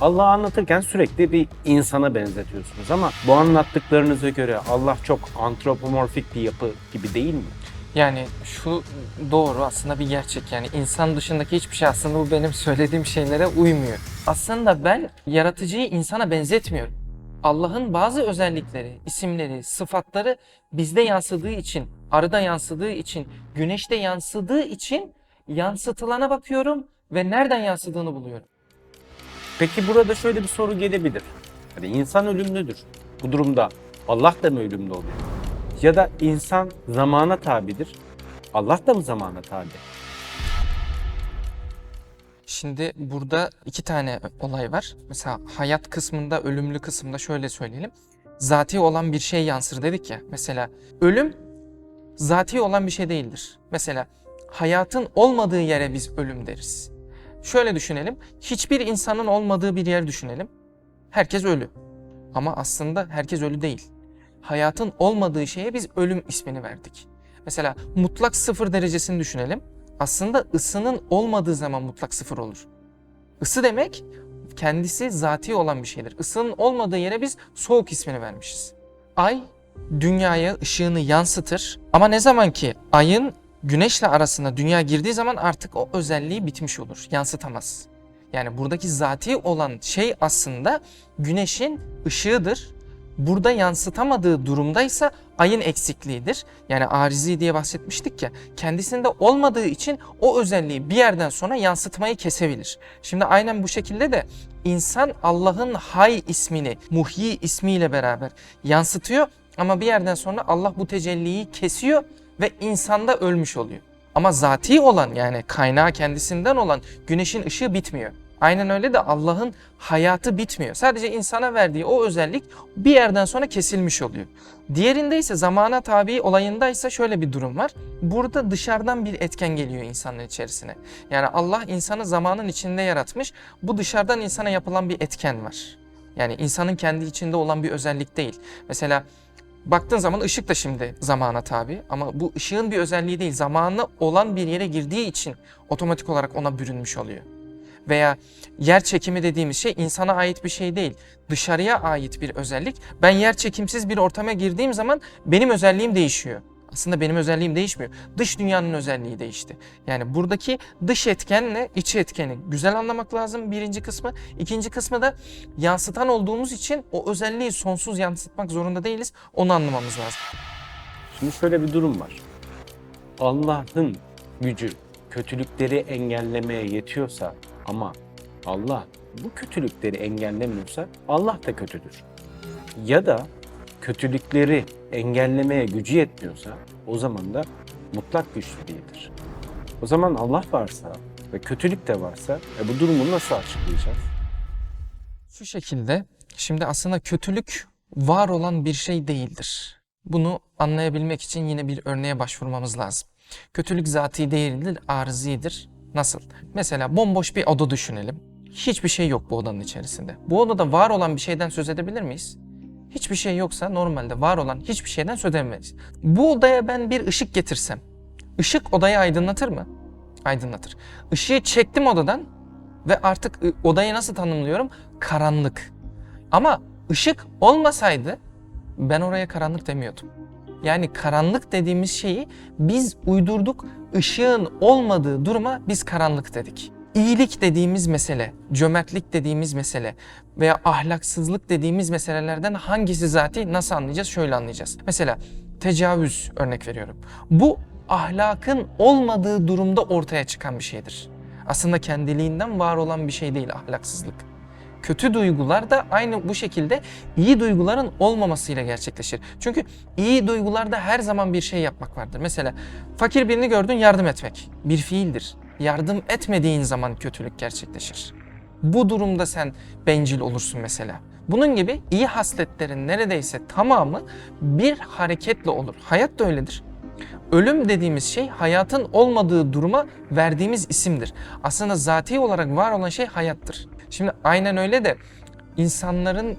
Allah'ı anlatırken sürekli bir insana benzetiyorsunuz ama bu anlattıklarınıza göre Allah çok antropomorfik bir yapı gibi değil mi? Yani şu doğru aslında bir gerçek yani insan dışındaki hiçbir şey aslında bu benim söylediğim şeylere uymuyor. Aslında ben yaratıcıyı insana benzetmiyorum. Allah'ın bazı özellikleri, isimleri, sıfatları bizde yansıdığı için, arıda yansıdığı için, güneşte yansıdığı için yansıtılana bakıyorum ve nereden yansıdığını buluyorum. Peki burada şöyle bir soru gelebilir. Hani insan ölümlüdür. Bu durumda Allah da mı ölümlü oluyor? Ya da insan zamana tabidir. Allah da mı zamana tabi? Şimdi burada iki tane olay var. Mesela hayat kısmında, ölümlü kısmında şöyle söyleyelim. Zati olan bir şey yansır dedik ya. Mesela ölüm zati olan bir şey değildir. Mesela hayatın olmadığı yere biz ölüm deriz. Şöyle düşünelim. Hiçbir insanın olmadığı bir yer düşünelim. Herkes ölü. Ama aslında herkes ölü değil. Hayatın olmadığı şeye biz ölüm ismini verdik. Mesela mutlak sıfır derecesini düşünelim. Aslında ısının olmadığı zaman mutlak sıfır olur. Isı demek kendisi zati olan bir şeydir. Isının olmadığı yere biz soğuk ismini vermişiz. Ay dünyaya ışığını yansıtır ama ne zaman ki ayın güneşle arasına dünya girdiği zaman artık o özelliği bitmiş olur. Yansıtamaz. Yani buradaki zati olan şey aslında güneşin ışığıdır. Burada yansıtamadığı durumdaysa ayın eksikliğidir. Yani arizi diye bahsetmiştik ya. Kendisinde olmadığı için o özelliği bir yerden sonra yansıtmayı kesebilir. Şimdi aynen bu şekilde de insan Allah'ın Hay ismini, Muhyi ismiyle beraber yansıtıyor ama bir yerden sonra Allah bu tecelliyi kesiyor ve insanda ölmüş oluyor. Ama zati olan yani kaynağı kendisinden olan güneşin ışığı bitmiyor. Aynen öyle de Allah'ın hayatı bitmiyor. Sadece insana verdiği o özellik bir yerden sonra kesilmiş oluyor. Diğerinde ise zamana tabi olayında ise şöyle bir durum var. Burada dışarıdan bir etken geliyor insanın içerisine. Yani Allah insanı zamanın içinde yaratmış. Bu dışarıdan insana yapılan bir etken var. Yani insanın kendi içinde olan bir özellik değil. Mesela baktığın zaman ışık da şimdi zamana tabi ama bu ışığın bir özelliği değil. Zamanı olan bir yere girdiği için otomatik olarak ona bürünmüş oluyor veya yer çekimi dediğimiz şey insana ait bir şey değil. Dışarıya ait bir özellik. Ben yer çekimsiz bir ortama girdiğim zaman benim özelliğim değişiyor. Aslında benim özelliğim değişmiyor. Dış dünyanın özelliği değişti. Yani buradaki dış etkenle iç etkeni güzel anlamak lazım birinci kısmı. İkinci kısmı da yansıtan olduğumuz için o özelliği sonsuz yansıtmak zorunda değiliz. Onu anlamamız lazım. Şimdi şöyle bir durum var. Allah'ın gücü kötülükleri engellemeye yetiyorsa ama Allah bu kötülükleri engellemiyorsa Allah da kötüdür. Ya da kötülükleri engellemeye gücü yetmiyorsa o zaman da mutlak güçlü değildir. O zaman Allah varsa ve kötülük de varsa e bu durumu nasıl açıklayacağız? Şu şekilde şimdi aslında kötülük var olan bir şey değildir. Bunu anlayabilmek için yine bir örneğe başvurmamız lazım. Kötülük zati değildir, arzidir. Nasıl? Mesela bomboş bir oda düşünelim. Hiçbir şey yok bu odanın içerisinde. Bu odada var olan bir şeyden söz edebilir miyiz? Hiçbir şey yoksa normalde var olan hiçbir şeyden söz edemeyiz. Bu odaya ben bir ışık getirsem, ışık odayı aydınlatır mı? Aydınlatır. Işığı çektim odadan ve artık odayı nasıl tanımlıyorum? Karanlık. Ama ışık olmasaydı ben oraya karanlık demiyordum. Yani karanlık dediğimiz şeyi biz uydurduk. Işığın olmadığı duruma biz karanlık dedik. İyilik dediğimiz mesele, cömertlik dediğimiz mesele veya ahlaksızlık dediğimiz meselelerden hangisi zati nasıl anlayacağız? Şöyle anlayacağız. Mesela tecavüz örnek veriyorum. Bu ahlakın olmadığı durumda ortaya çıkan bir şeydir. Aslında kendiliğinden var olan bir şey değil ahlaksızlık. Kötü duygular da aynı bu şekilde iyi duyguların olmamasıyla gerçekleşir. Çünkü iyi duygularda her zaman bir şey yapmak vardır. Mesela fakir birini gördün yardım etmek bir fiildir. Yardım etmediğin zaman kötülük gerçekleşir. Bu durumda sen bencil olursun mesela. Bunun gibi iyi hasletlerin neredeyse tamamı bir hareketle olur. Hayat da öyledir. Ölüm dediğimiz şey hayatın olmadığı duruma verdiğimiz isimdir. Aslında zati olarak var olan şey hayattır. Şimdi aynen öyle de insanların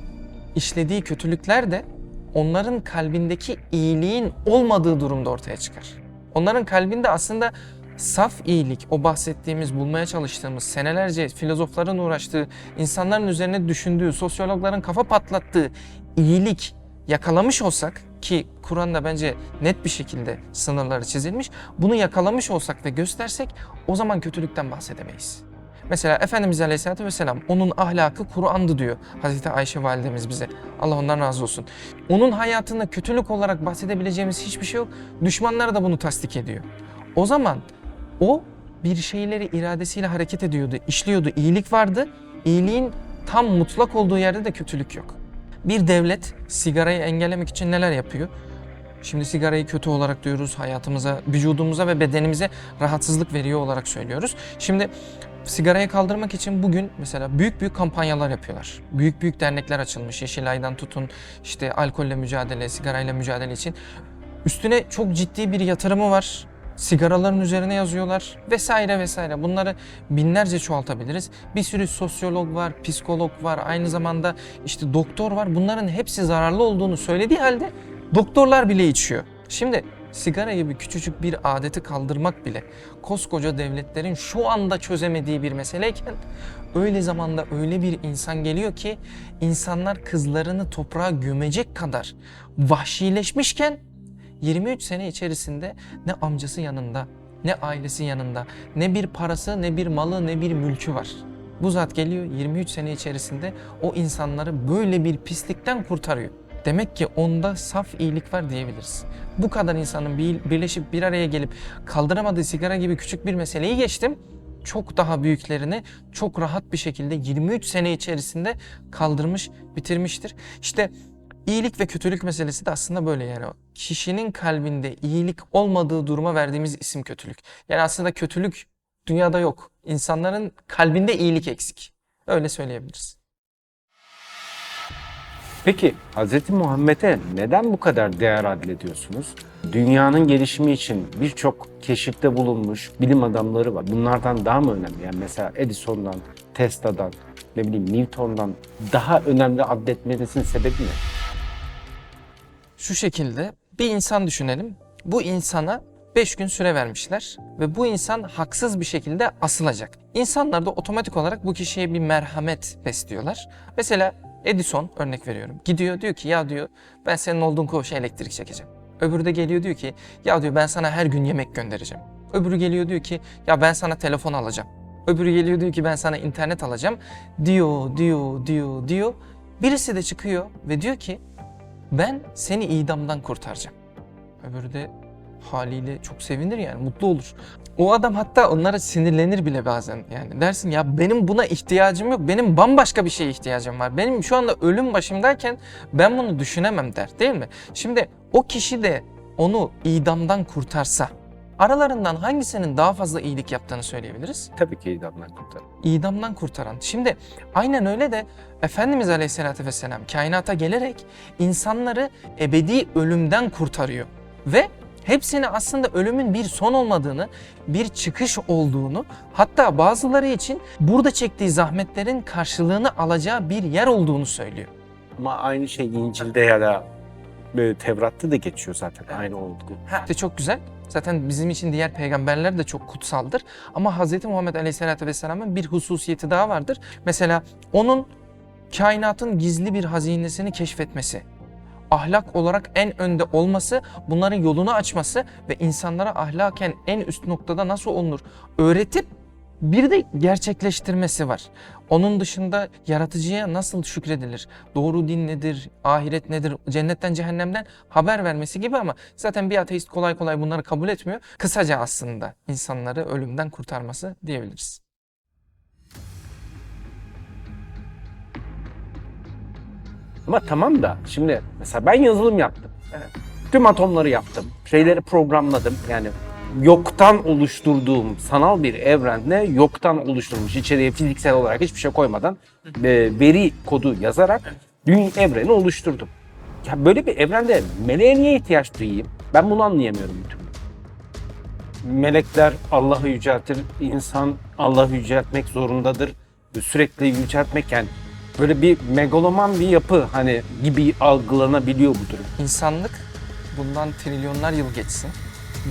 işlediği kötülükler de onların kalbindeki iyiliğin olmadığı durumda ortaya çıkar. Onların kalbinde aslında saf iyilik, o bahsettiğimiz, bulmaya çalıştığımız, senelerce filozofların uğraştığı, insanların üzerine düşündüğü, sosyologların kafa patlattığı iyilik yakalamış olsak ki Kur'an'da bence net bir şekilde sınırları çizilmiş. Bunu yakalamış olsak ve göstersek o zaman kötülükten bahsedemeyiz. Mesela Efendimiz Aleyhisselatü Vesselam onun ahlakı Kur'an'dı diyor Hazreti Ayşe validemiz bize. Allah ondan razı olsun. Onun hayatında kötülük olarak bahsedebileceğimiz hiçbir şey yok. Düşmanlar da bunu tasdik ediyor. O zaman o bir şeyleri iradesiyle hareket ediyordu, işliyordu. İyilik vardı. İyiliğin tam mutlak olduğu yerde de kötülük yok. Bir devlet sigarayı engellemek için neler yapıyor? Şimdi sigarayı kötü olarak diyoruz, hayatımıza, vücudumuza ve bedenimize rahatsızlık veriyor olarak söylüyoruz. Şimdi sigarayı kaldırmak için bugün mesela büyük büyük kampanyalar yapıyorlar. Büyük büyük dernekler açılmış. Yeşilay'dan tutun işte alkolle mücadele, sigarayla mücadele için. Üstüne çok ciddi bir yatırımı var. Sigaraların üzerine yazıyorlar vesaire vesaire. Bunları binlerce çoğaltabiliriz. Bir sürü sosyolog var, psikolog var, aynı zamanda işte doktor var. Bunların hepsi zararlı olduğunu söylediği halde doktorlar bile içiyor. Şimdi sigara gibi küçücük bir adeti kaldırmak bile koskoca devletlerin şu anda çözemediği bir meseleyken öyle zamanda öyle bir insan geliyor ki insanlar kızlarını toprağa gömecek kadar vahşileşmişken 23 sene içerisinde ne amcası yanında, ne ailesi yanında, ne bir parası, ne bir malı, ne bir mülkü var. Bu zat geliyor 23 sene içerisinde o insanları böyle bir pislikten kurtarıyor. Demek ki onda saf iyilik var diyebiliriz. Bu kadar insanın bir, birleşip bir araya gelip kaldıramadığı sigara gibi küçük bir meseleyi geçtim. Çok daha büyüklerini çok rahat bir şekilde 23 sene içerisinde kaldırmış, bitirmiştir. İşte İyilik ve kötülük meselesi de aslında böyle yani. Kişinin kalbinde iyilik olmadığı duruma verdiğimiz isim kötülük. Yani aslında kötülük dünyada yok. İnsanların kalbinde iyilik eksik. Öyle söyleyebiliriz. Peki Hz. Muhammed'e neden bu kadar değer adlediyorsunuz? Dünyanın gelişimi için birçok keşifte bulunmuş bilim adamları var. Bunlardan daha mı önemli? Yani mesela Edison'dan, Tesla'dan, ne bileyim Newton'dan daha önemli adletmenizin sebebi ne? Şu şekilde bir insan düşünelim. Bu insana 5 gün süre vermişler ve bu insan haksız bir şekilde asılacak. İnsanlar da otomatik olarak bu kişiye bir merhamet besliyorlar. Mesela Edison örnek veriyorum. Gidiyor diyor ki ya diyor ben senin olduğun koğuşa elektrik çekeceğim. Öbürü de geliyor diyor ki ya diyor ben sana her gün yemek göndereceğim. Öbürü geliyor diyor ki ya ben sana telefon alacağım. Öbürü geliyor diyor ki ben sana internet alacağım. Diyor, diyor, diyor, diyor. Birisi de çıkıyor ve diyor ki ben seni idamdan kurtaracağım. Öbürü de haliyle çok sevinir yani mutlu olur. O adam hatta onlara sinirlenir bile bazen yani dersin ya benim buna ihtiyacım yok benim bambaşka bir şeye ihtiyacım var. Benim şu anda ölüm başımdayken ben bunu düşünemem der değil mi? Şimdi o kişi de onu idamdan kurtarsa aralarından hangisinin daha fazla iyilik yaptığını söyleyebiliriz? Tabii ki idamdan kurtarın. idamdan kurtaran. Şimdi aynen öyle de Efendimiz Aleyhisselatü Vesselam kainata gelerek insanları ebedi ölümden kurtarıyor. Ve hepsini aslında ölümün bir son olmadığını, bir çıkış olduğunu, hatta bazıları için burada çektiği zahmetlerin karşılığını alacağı bir yer olduğunu söylüyor. Ama aynı şey İncil'de ya da e, Tevrat'ta da geçiyor zaten aynı olgu. Ha, işte çok güzel. Zaten bizim için diğer peygamberler de çok kutsaldır. Ama Hz. Muhammed Aleyhisselatü Vesselam'ın bir hususiyeti daha vardır. Mesela onun kainatın gizli bir hazinesini keşfetmesi, ahlak olarak en önde olması, bunların yolunu açması ve insanlara ahlaken en üst noktada nasıl olunur öğretip bir de gerçekleştirmesi var. Onun dışında yaratıcıya nasıl şükredilir? Doğru din nedir? Ahiret nedir? Cennetten cehennemden haber vermesi gibi ama zaten bir ateist kolay kolay bunları kabul etmiyor. Kısaca aslında insanları ölümden kurtarması diyebiliriz. Ama tamam da şimdi mesela ben yazılım yaptım. Evet. Tüm atomları yaptım. Şeyleri programladım. Yani yoktan oluşturduğum sanal bir evrende yoktan oluşturulmuş içeriye fiziksel olarak hiçbir şey koymadan e, veri kodu yazarak dünya evreni oluşturdum. Ya böyle bir evrende meleğe niye ihtiyaç duyayım? Ben bunu anlayamıyorum bir türlü. Melekler Allah'ı yüceltir, insan Allah'ı yüceltmek zorundadır. Sürekli yüceltmek yani böyle bir megaloman bir yapı hani gibi algılanabiliyor bu durum. İnsanlık bundan trilyonlar yıl geçsin.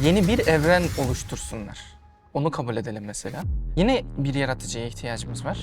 Yeni bir evren oluştursunlar. Onu kabul edelim mesela. Yine bir yaratıcıya ihtiyacımız var.